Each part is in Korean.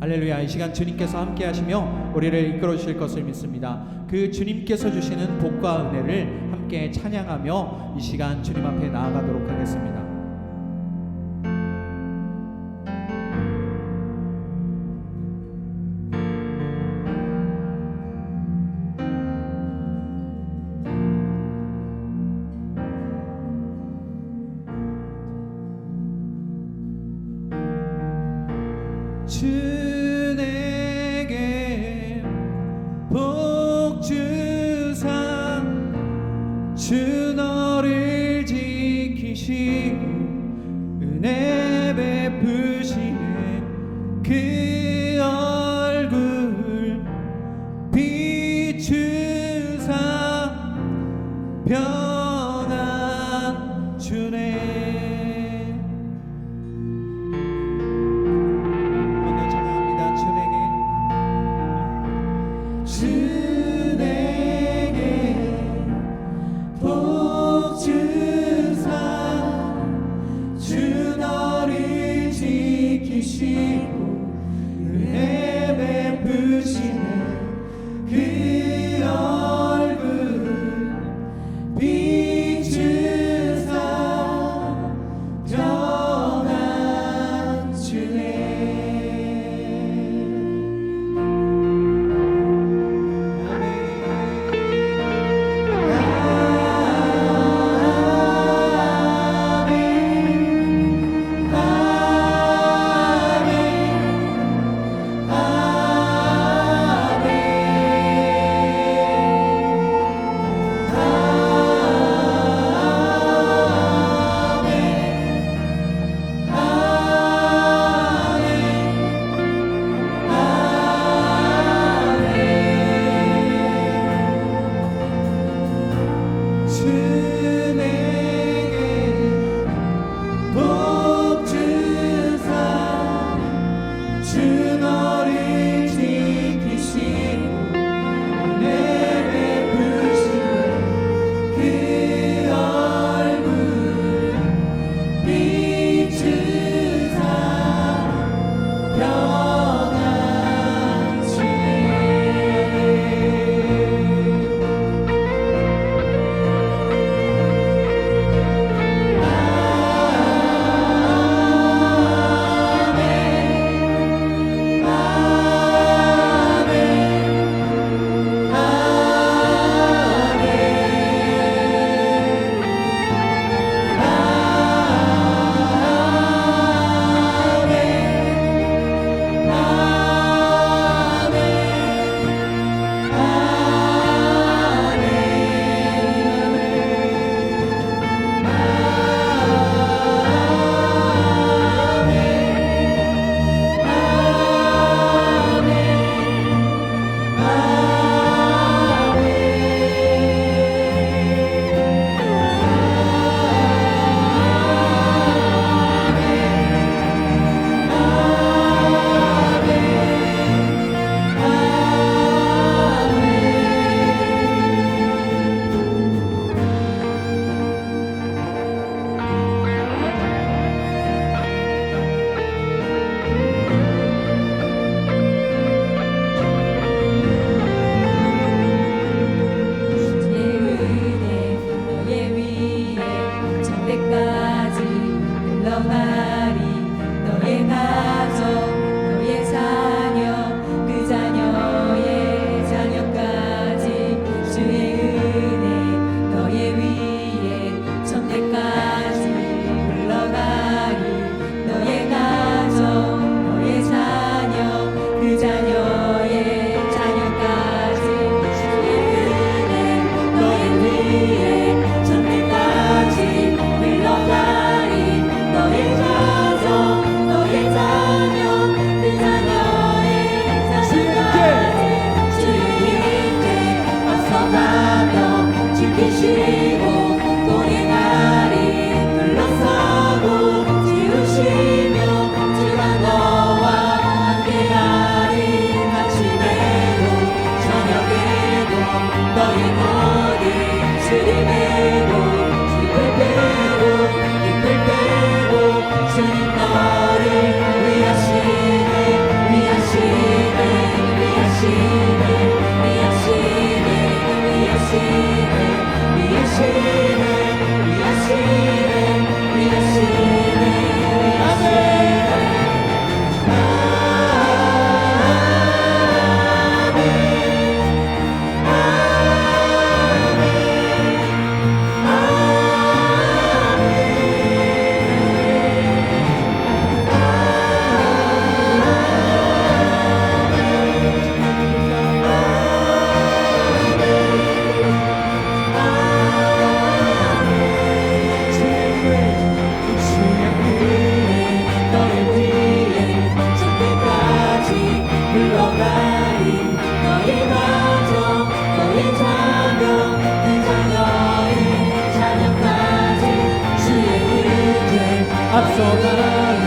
할렐루야 이 시간 주님께서 함께 하시며 우리를 이끌어 주실 것을 믿습니다. 그 주님께서 주시는 복과 은혜를 함께 찬양하며 이 시간 주님 앞에 나아가도록 하겠습니다. 주 absorbed.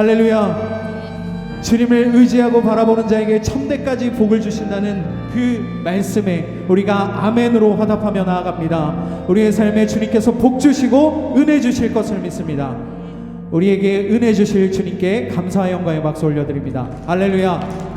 할렐루야. 주님을 의지하고 바라보는 자에게 천대까지 복을 주신다는 그 말씀에 우리가 아멘으로 화답하며 나아갑니다. 우리의 삶에 주님께서 복 주시고 은혜 주실 것을 믿습니다. 우리에게 은혜 주실 주님께 감사의 영광의 박수 올려드립니다. 할렐루야.